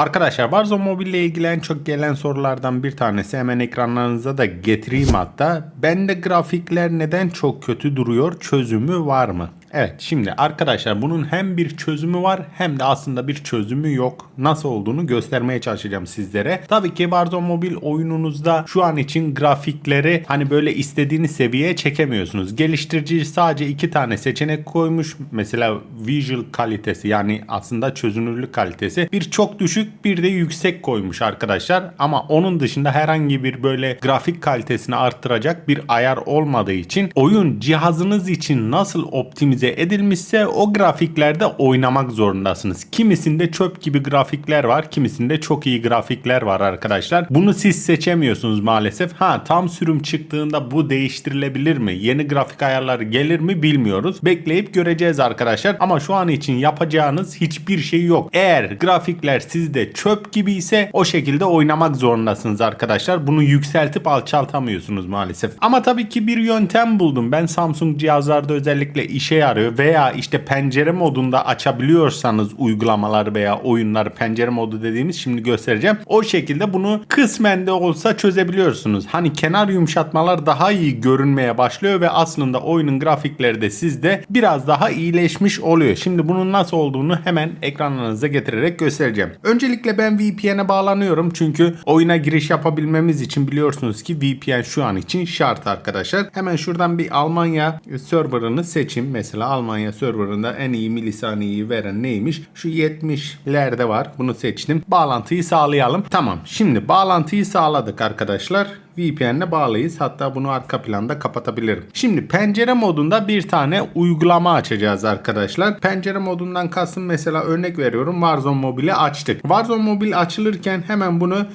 Arkadaşlar Warzone Mobile ile ilgili en çok gelen sorulardan bir tanesi hemen ekranlarınıza da getireyim hatta. Bende grafikler neden çok kötü duruyor çözümü var mı? Evet şimdi arkadaşlar bunun hem bir çözümü var hem de aslında bir çözümü yok. Nasıl olduğunu göstermeye çalışacağım sizlere. Tabii ki Warzone Mobile oyununuzda şu an için grafikleri hani böyle istediğiniz seviyeye çekemiyorsunuz. Geliştirici sadece iki tane seçenek koymuş. Mesela visual kalitesi yani aslında çözünürlük kalitesi bir çok düşük bir de yüksek koymuş arkadaşlar. Ama onun dışında herhangi bir böyle grafik kalitesini arttıracak bir ayar olmadığı için oyun cihazınız için nasıl optimize edilmişse o grafiklerde oynamak zorundasınız. Kimisinde çöp gibi grafikler var, kimisinde çok iyi grafikler var arkadaşlar. Bunu siz seçemiyorsunuz maalesef. Ha tam sürüm çıktığında bu değiştirilebilir mi? Yeni grafik ayarları gelir mi bilmiyoruz. Bekleyip göreceğiz arkadaşlar. Ama şu an için yapacağınız hiçbir şey yok. Eğer grafikler sizde çöp gibi ise o şekilde oynamak zorundasınız arkadaşlar. Bunu yükseltip alçaltamıyorsunuz maalesef. Ama tabii ki bir yöntem buldum. Ben Samsung cihazlarda özellikle işe yarıyor veya işte pencere modunda açabiliyorsanız uygulamalar veya oyunlar pencere modu dediğimiz şimdi göstereceğim. O şekilde bunu kısmen de olsa çözebiliyorsunuz. Hani kenar yumuşatmalar daha iyi görünmeye başlıyor ve aslında oyunun grafikleri de sizde biraz daha iyileşmiş oluyor. Şimdi bunun nasıl olduğunu hemen ekranlarınıza getirerek göstereceğim. Öncelikle ben VPN'e bağlanıyorum çünkü oyuna giriş yapabilmemiz için biliyorsunuz ki VPN şu an için şart arkadaşlar. Hemen şuradan bir Almanya serverını seçeyim. Mesela Almanya serverında en iyi milisaniyeyi veren neymiş? Şu 70'lerde var. Bunu seçtim. Bağlantıyı sağlayalım. Tamam. Şimdi bağlantıyı sağladık arkadaşlar. VPN'le bağlıyız. Hatta bunu arka planda kapatabilirim. Şimdi pencere modunda bir tane uygulama açacağız arkadaşlar. Pencere modundan kastım mesela örnek veriyorum. Warzone Mobile'i açtık. Warzone Mobile açılırken hemen bunu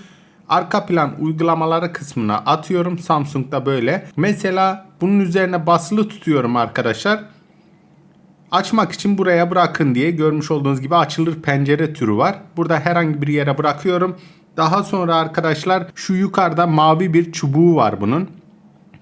arka plan uygulamaları kısmına atıyorum. Samsung'da böyle. Mesela bunun üzerine basılı tutuyorum arkadaşlar. Açmak için buraya bırakın diye görmüş olduğunuz gibi açılır pencere türü var. Burada herhangi bir yere bırakıyorum. Daha sonra arkadaşlar şu yukarıda mavi bir çubuğu var bunun.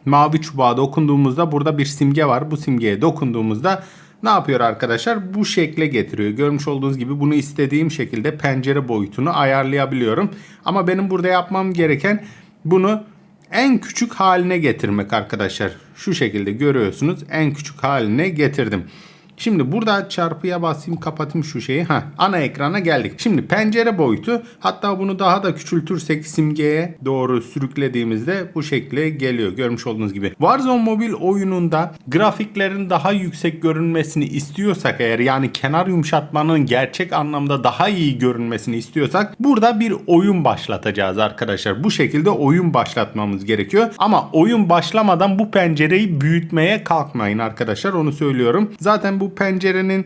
Mavi çubuğa dokunduğumuzda burada bir simge var. Bu simgeye dokunduğumuzda ne yapıyor arkadaşlar? Bu şekle getiriyor. Görmüş olduğunuz gibi bunu istediğim şekilde pencere boyutunu ayarlayabiliyorum. Ama benim burada yapmam gereken bunu en küçük haline getirmek arkadaşlar. Şu şekilde görüyorsunuz. En küçük haline getirdim. Şimdi burada çarpıya basayım kapatayım şu şeyi. Ha, ana ekrana geldik. Şimdi pencere boyutu hatta bunu daha da küçültürsek simgeye doğru sürüklediğimizde bu şekle geliyor. Görmüş olduğunuz gibi. Warzone Mobile oyununda grafiklerin daha yüksek görünmesini istiyorsak eğer yani kenar yumuşatmanın gerçek anlamda daha iyi görünmesini istiyorsak burada bir oyun başlatacağız arkadaşlar. Bu şekilde oyun başlatmamız gerekiyor. Ama oyun başlamadan bu pencereyi büyütmeye kalkmayın arkadaşlar. Onu söylüyorum. Zaten bu pencerenin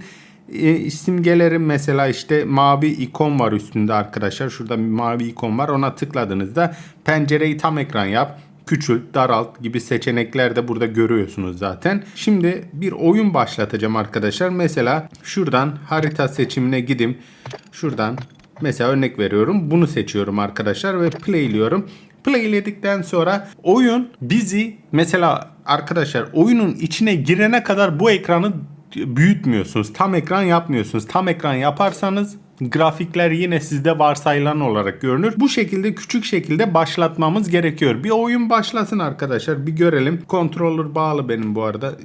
e, simgeleri mesela işte mavi ikon var üstünde arkadaşlar. Şurada bir mavi ikon var. Ona tıkladığınızda pencereyi tam ekran yap küçült, daralt gibi seçenekler de burada görüyorsunuz zaten. Şimdi bir oyun başlatacağım arkadaşlar. Mesela şuradan harita seçimine gidim. Şuradan mesela örnek veriyorum. Bunu seçiyorum arkadaşlar ve playliyorum. Playledikten sonra oyun bizi mesela arkadaşlar oyunun içine girene kadar bu ekranı büyütmüyorsunuz. Tam ekran yapmıyorsunuz. Tam ekran yaparsanız grafikler yine sizde varsayılan olarak görünür. Bu şekilde küçük şekilde başlatmamız gerekiyor. Bir oyun başlasın arkadaşlar. Bir görelim. Controller bağlı benim bu arada.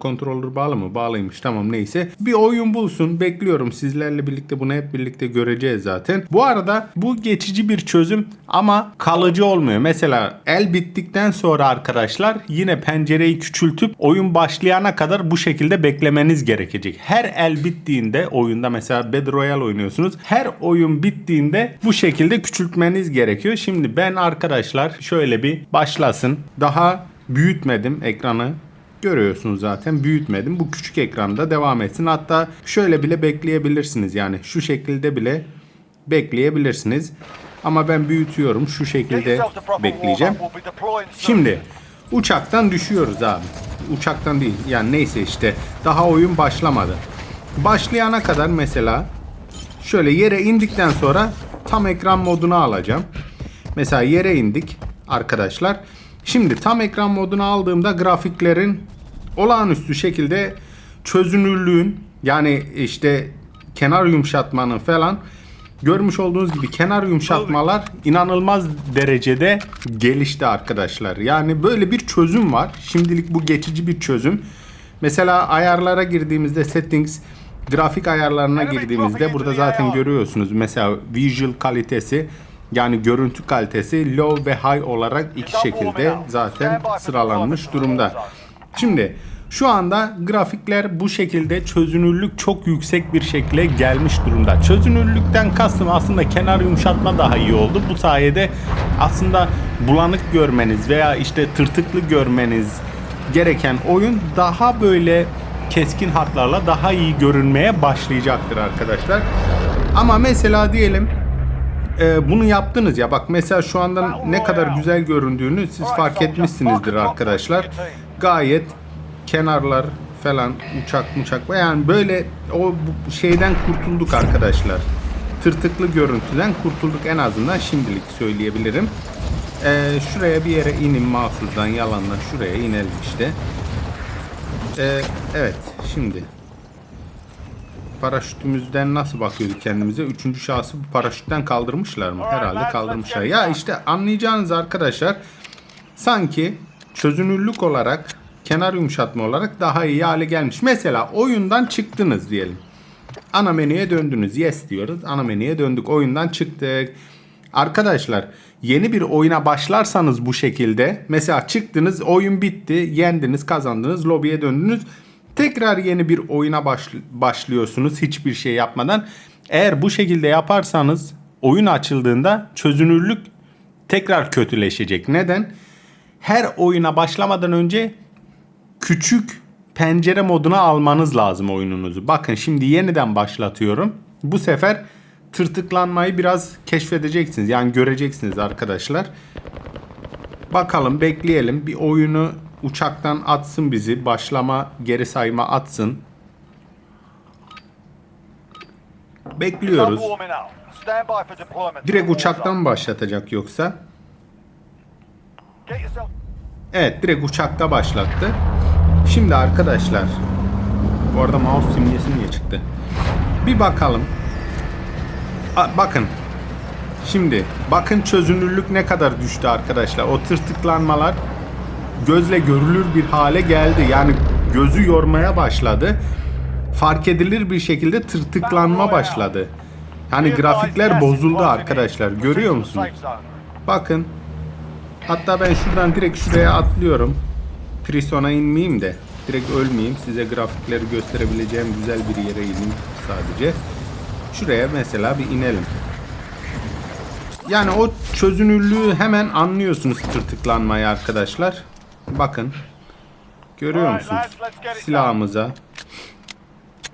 Controller bağlı mı? Bağlıymış. Tamam neyse. Bir oyun bulsun. Bekliyorum. Sizlerle birlikte bunu hep birlikte göreceğiz zaten. Bu arada bu geçici bir çözüm ama kalıcı olmuyor. Mesela el bittikten sonra arkadaşlar yine pencereyi küçültüp oyun başlayana kadar bu şekilde beklemeniz gerekecek. Her el bittiğinde oyunda mesela Battle Royale oynuyorsunuz. Her oyun bittiğinde bu şekilde küçültmeniz gerekiyor. Şimdi ben arkadaşlar şöyle bir başlasın. Daha büyütmedim ekranı. Görüyorsunuz zaten büyütmedim. Bu küçük ekranda devam etsin. Hatta şöyle bile bekleyebilirsiniz. Yani şu şekilde bile bekleyebilirsiniz. Ama ben büyütüyorum. Şu şekilde bekleyeceğim. Şimdi uçaktan düşüyoruz abi. Uçaktan değil. Yani neyse işte daha oyun başlamadı. Başlayana kadar mesela şöyle yere indikten sonra tam ekran moduna alacağım. Mesela yere indik arkadaşlar. Şimdi tam ekran moduna aldığımda grafiklerin olağanüstü şekilde çözünürlüğün yani işte kenar yumuşatmanın falan Görmüş olduğunuz gibi kenar yumuşatmalar inanılmaz derecede gelişti arkadaşlar. Yani böyle bir çözüm var. Şimdilik bu geçici bir çözüm. Mesela ayarlara girdiğimizde settings grafik ayarlarına girdiğimizde burada zaten görüyorsunuz. Mesela visual kalitesi yani görüntü kalitesi low ve high olarak iki şekilde zaten sıralanmış durumda. Şimdi şu anda grafikler bu şekilde çözünürlük çok yüksek bir şekilde gelmiş durumda. Çözünürlükten kastım aslında kenar yumuşatma daha iyi oldu. Bu sayede aslında bulanık görmeniz veya işte tırtıklı görmeniz gereken oyun daha böyle keskin hatlarla daha iyi görünmeye başlayacaktır arkadaşlar. Ama mesela diyelim e, bunu yaptınız ya bak mesela şu anda ne kadar güzel göründüğünü siz fark etmişsinizdir arkadaşlar. Gayet kenarlar falan uçak uçak yani böyle o şeyden kurtulduk arkadaşlar. Tırtıklı görüntüden kurtulduk en azından şimdilik söyleyebilirim. Ee, şuraya bir yere inin mahsusdan yalanla şuraya inelim işte. Ee, evet şimdi paraşütümüzden nasıl bakıyorduk kendimize? Üçüncü şahsı bu paraşütten kaldırmışlar mı? Herhalde kaldırmışlar. Ya işte anlayacağınız arkadaşlar sanki çözünürlük olarak kenar yumuşatma olarak daha iyi hale gelmiş. Mesela oyundan çıktınız diyelim. Ana menüye döndünüz. Yes diyoruz. Ana menüye döndük. Oyundan çıktık. Arkadaşlar yeni bir oyuna başlarsanız bu şekilde mesela çıktınız oyun bitti yendiniz kazandınız lobiye döndünüz tekrar yeni bir oyuna başl- başlıyorsunuz hiçbir şey yapmadan eğer bu şekilde yaparsanız oyun açıldığında çözünürlük tekrar kötüleşecek neden her oyuna başlamadan önce küçük pencere moduna almanız lazım oyununuzu. Bakın şimdi yeniden başlatıyorum. Bu sefer tırtıklanmayı biraz keşfedeceksiniz. Yani göreceksiniz arkadaşlar. Bakalım bekleyelim. Bir oyunu uçaktan atsın bizi. Başlama geri sayma atsın. Bekliyoruz. Direkt uçaktan başlatacak yoksa? Evet direkt uçakta başlattı. Şimdi arkadaşlar bu arada mouse simgesi niye çıktı? Bir bakalım. Bakın. Şimdi bakın çözünürlük ne kadar düştü arkadaşlar. O tırtıklanmalar gözle görülür bir hale geldi. Yani gözü yormaya başladı. Fark edilir bir şekilde tırtıklanma başladı. Hani grafikler bozuldu arkadaşlar. Görüyor musunuz? Bakın. Hatta ben şuradan direkt şuraya atlıyorum. Prison'a inmeyeyim de direkt ölmeyeyim. Size grafikleri gösterebileceğim güzel bir yere ineyim sadece. Şuraya mesela bir inelim. Yani o çözünürlüğü hemen anlıyorsunuz tırtıklanmayı arkadaşlar. Bakın. Görüyor musunuz? Silahımıza.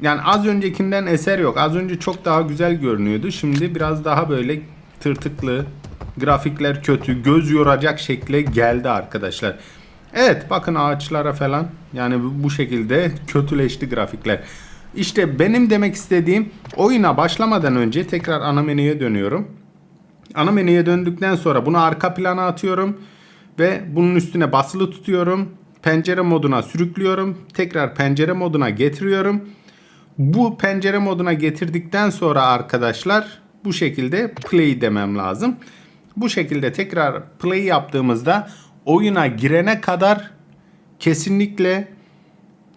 Yani az öncekinden eser yok. Az önce çok daha güzel görünüyordu. Şimdi biraz daha böyle tırtıklı. Grafikler kötü. Göz yoracak şekle geldi arkadaşlar. Evet bakın ağaçlara falan. Yani bu- bu şekilde kötüleşti grafikler. İşte benim demek istediğim oyuna başlamadan önce tekrar ana menüye dönüyorum. Ana menüye döndükten sonra bunu arka plana atıyorum ve bunun üstüne basılı tutuyorum. Pencere moduna sürüklüyorum. Tekrar pencere moduna getiriyorum. Bu pencere moduna getirdikten sonra arkadaşlar bu şekilde play demem lazım. Bu şekilde tekrar play yaptığımızda oyuna girene kadar kesinlikle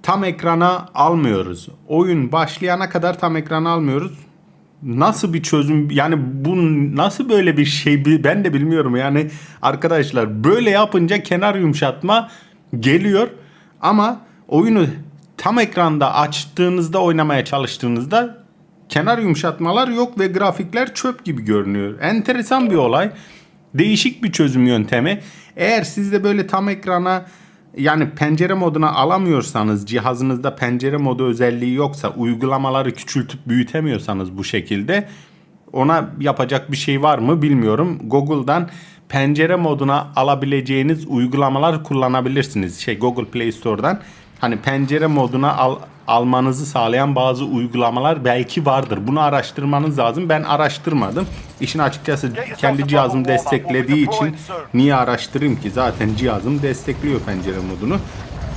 tam ekrana almıyoruz. Oyun başlayana kadar tam ekrana almıyoruz. Nasıl bir çözüm yani bu nasıl böyle bir şey ben de bilmiyorum yani arkadaşlar böyle yapınca kenar yumuşatma geliyor ama oyunu tam ekranda açtığınızda oynamaya çalıştığınızda kenar yumuşatmalar yok ve grafikler çöp gibi görünüyor. Enteresan bir olay. Değişik bir çözüm yöntemi. Eğer siz de böyle tam ekrana yani pencere moduna alamıyorsanız cihazınızda pencere modu özelliği yoksa uygulamaları küçültüp büyütemiyorsanız bu şekilde ona yapacak bir şey var mı bilmiyorum. Google'dan pencere moduna alabileceğiniz uygulamalar kullanabilirsiniz. Şey Google Play Store'dan hani pencere moduna al, almanızı sağlayan bazı uygulamalar belki vardır. Bunu araştırmanız lazım. Ben araştırmadım. İşin açıkçası kendi cihazım desteklediği için niye araştırayım ki? Zaten cihazım destekliyor pencere modunu.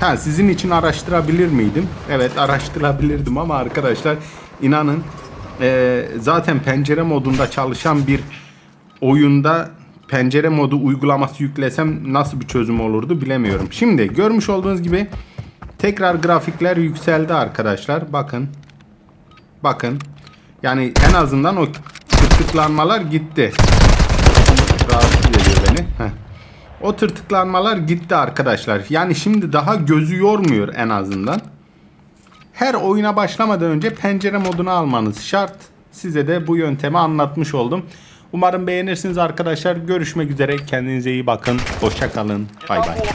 Ha sizin için araştırabilir miydim? Evet araştırabilirdim ama arkadaşlar inanın e, zaten pencere modunda çalışan bir oyunda pencere modu uygulaması yüklesem nasıl bir çözüm olurdu bilemiyorum. Şimdi görmüş olduğunuz gibi tekrar grafikler yükseldi arkadaşlar. Bakın. Bakın. Yani en azından o tırtıklanmalar gitti. Rahatsız ediyor beni. Heh. O tırtıklanmalar gitti arkadaşlar. Yani şimdi daha gözü yormuyor en azından. Her oyuna başlamadan önce pencere modunu almanız şart. Size de bu yöntemi anlatmış oldum. Umarım beğenirsiniz arkadaşlar. Görüşmek üzere. Kendinize iyi bakın. Hoşça kalın. Bay bay.